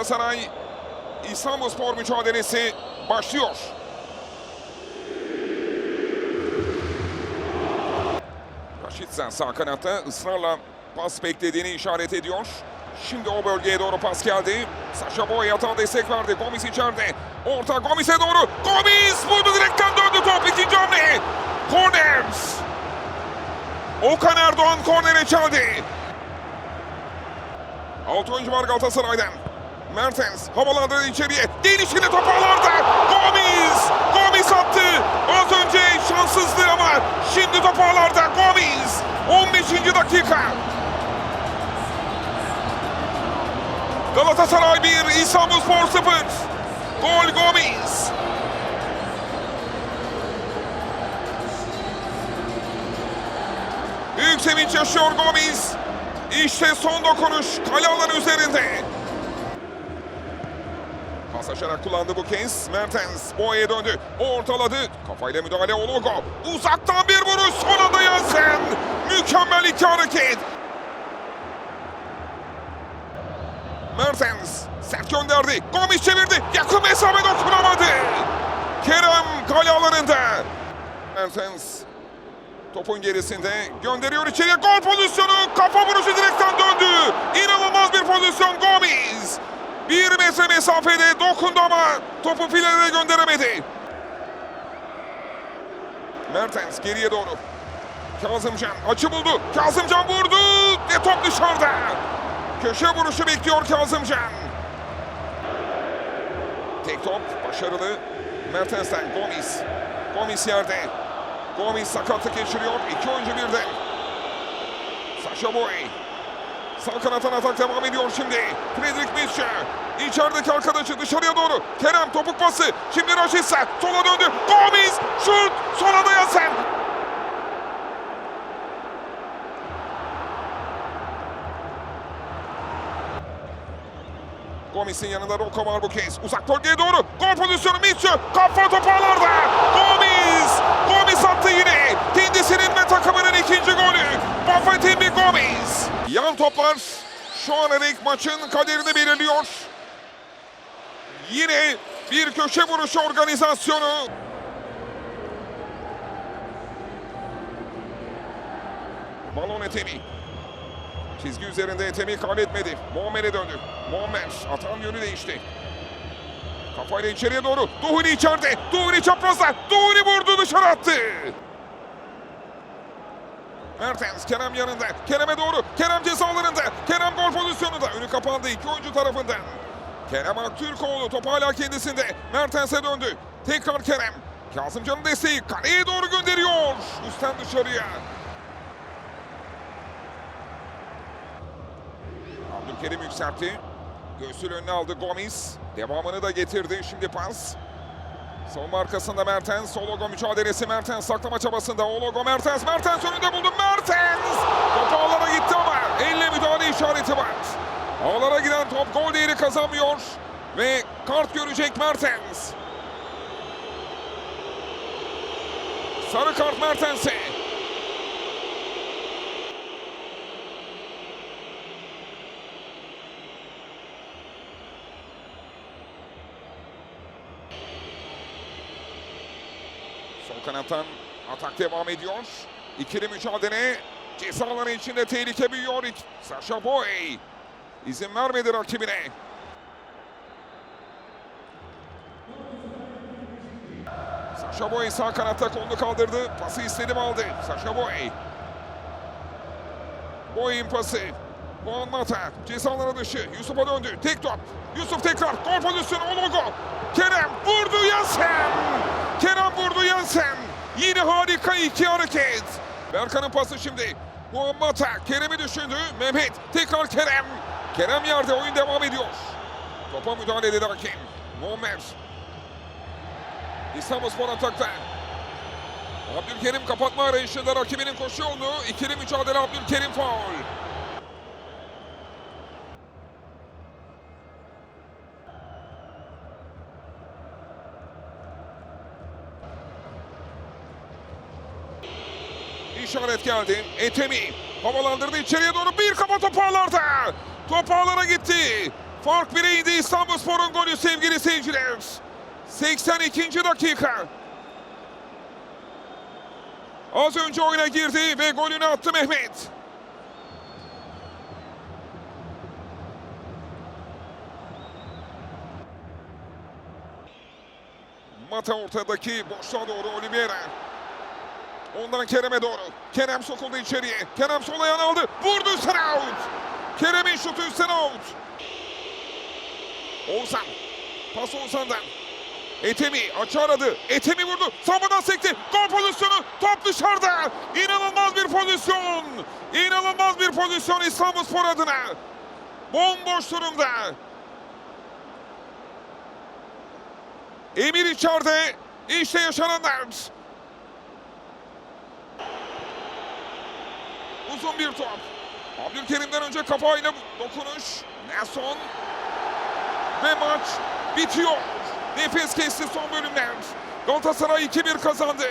Galatasaray İstanbulspor mücadelesi başlıyor. Raşitsen sağ kanatta ısrarla pas beklediğini işaret ediyor. Şimdi o bölgeye doğru pas geldi. Saşa Boy yatağa destek verdi. Gomis içeride. Orta Gomis'e doğru. Gomis vurdu direkten döndü top. İkinci hamle. Korner. Okan Erdoğan kornere çaldı. Altı oyuncu var Galatasaray'dan. Mertens havalandırdı içeriye. Gelişini top ağlarda. Gomis! Gomis attı. Az önce şanssızdı ama şimdi top ağlarda. Gomis! 15. dakika. Galatasaray 1, İstanbulspor 0. Gol Gomis. Büyük sevinç yaşıyor Gomis. İşte son dokunuş kale üzerinde. Pas açarak kullandı bu kez. Mertens Boğa'ya döndü. Ortaladı. Kafayla müdahale Ologo. Uzaktan bir vuruş. Son anda Yansen. Mükemmel iki hareket. Mertens sert gönderdi. Gomis çevirdi. Yakın mesafe dokunamadı. Kerem kale alanında. Mertens Topun gerisinde gönderiyor içeriye gol pozisyonu. Kafa vuruşu direkten döndü. İnanılmaz bir pozisyon Gomis. Bir metre mesafede dokundu ama topu filelere gönderemedi. Mertens geriye doğru. Kazımcan açı buldu. Kazımcan vurdu ve top dışarıda. Köşe vuruşu bekliyor Kazımcan. Tek top başarılı. Mertens'ten Gomis. Gomis yerde. Gomis sakatlık geçiriyor. İki oyuncu birden. Sasha Boy. Sağ kanattan atak devam ediyor şimdi. Fredrik Mitchell. İçerideki arkadaşı dışarıya doğru. Kerem topuk pası. Şimdi Raşitsa. Sola döndü. Gomis. Şut. Sola da Yasen. Gomis'in yanında Rocco var bu kez. Uzak bölgeye doğru. Gol pozisyonu Mitchell. Kafa topu ağlarda. Gomis. Gomis attı yine. Kendisinin ve takımının ikinci golü. Buffett'in bir Gomis. Yan toplar şu ana dek maçın kaderini belirliyor. Yine bir köşe vuruşu organizasyonu. Balon Etemi. Çizgi üzerinde Etemi kaybetmedi. Muammer'e döndü. Muammer atan yönü değişti. Kafayla içeriye doğru. Duhuni içeride. Duhuni çaprazda. Duhuni vurdu dışarı attı. Mertens Kerem yanında. Kerem'e doğru. Kerem cezalarında. Kerem gol pozisyonunda. Önü kapandı iki oyuncu tarafından. Kerem Aktürkoğlu top hala kendisinde. Mertens'e döndü. Tekrar Kerem. Kazımcan'ın desteği kaleye doğru gönderiyor. Üstten dışarıya. Abdülkerim yükseltti. Göğsül önüne aldı Gomis. Devamını da getirdi. Şimdi pas. Savunma arkasında Mertens. Ologo mücadelesi Mertens saklama çabasında. Ologo Mertens. Mertens önünde buldu. Mertens! Top ağlara gitti ama elle müdahale işareti var. Ağlara giden top gol değeri kazanmıyor. Ve kart görecek Mertens. Sarı kart Mertens'e. Sol kanattan atak devam ediyor. İkili mücadele. Ceza alanı içinde tehlike büyüyor. Sasha Boy izin vermedi rakibine. Sasha Boy sağ kanatta kolunu kaldırdı. Pası istedim aldı. Sasha Boy. Boy'un pası. Boğan Mata ceza alanı dışı. Yusuf'a döndü. Tek top. Yusuf tekrar. Gol pozisyonu. Ologo. Kerem vurdu Yasen. Kerem vurdu Yasen. Yine harika iki hareket. Berkan'ın pası şimdi. Boğan Mata Kerem'i düşündü. Mehmet tekrar Kerem. Kerem yerde oyun devam ediyor. Topa müdahale edildi hakem. Muammer. İstanbulspor atakta. Abdülkerim kapatma arayışında rakibinin koşu yolunu. İkili mücadele Abdülkerim faul. İşaret geldi. Etemi havalandırdı içeriye doğru bir kafa topu ağlarda. Top ağlara gitti. Fark 1'e indi İstanbulspor'un golü sevgili seyirciler. 82. dakika. Az önce oyuna girdi ve golünü attı Mehmet. Mata ortadaki boşluğa doğru Oliveira. Ondan Kerem'e doğru. Kerem sokuldu içeriye. Kerem sol ayağını aldı. Vurdu out. Kerem'in şutu üstüne out. Oğuzhan. Pas Oğuzhan'dan. Etemi açı aradı. Etemi vurdu. Sağdan sekti. Gol pozisyonu. Top dışarıda. İnanılmaz bir pozisyon. İnanılmaz bir pozisyon İstanbulspor adına. Bomboş durumda. Emir içeride. İşte yaşananlar. Uzun bir top. Abdülkerim'den önce kafayla dokunuş. Nelson. Ve maç bitiyor. Nefes kesti son bölümler. Galatasaray 2-1 kazandı.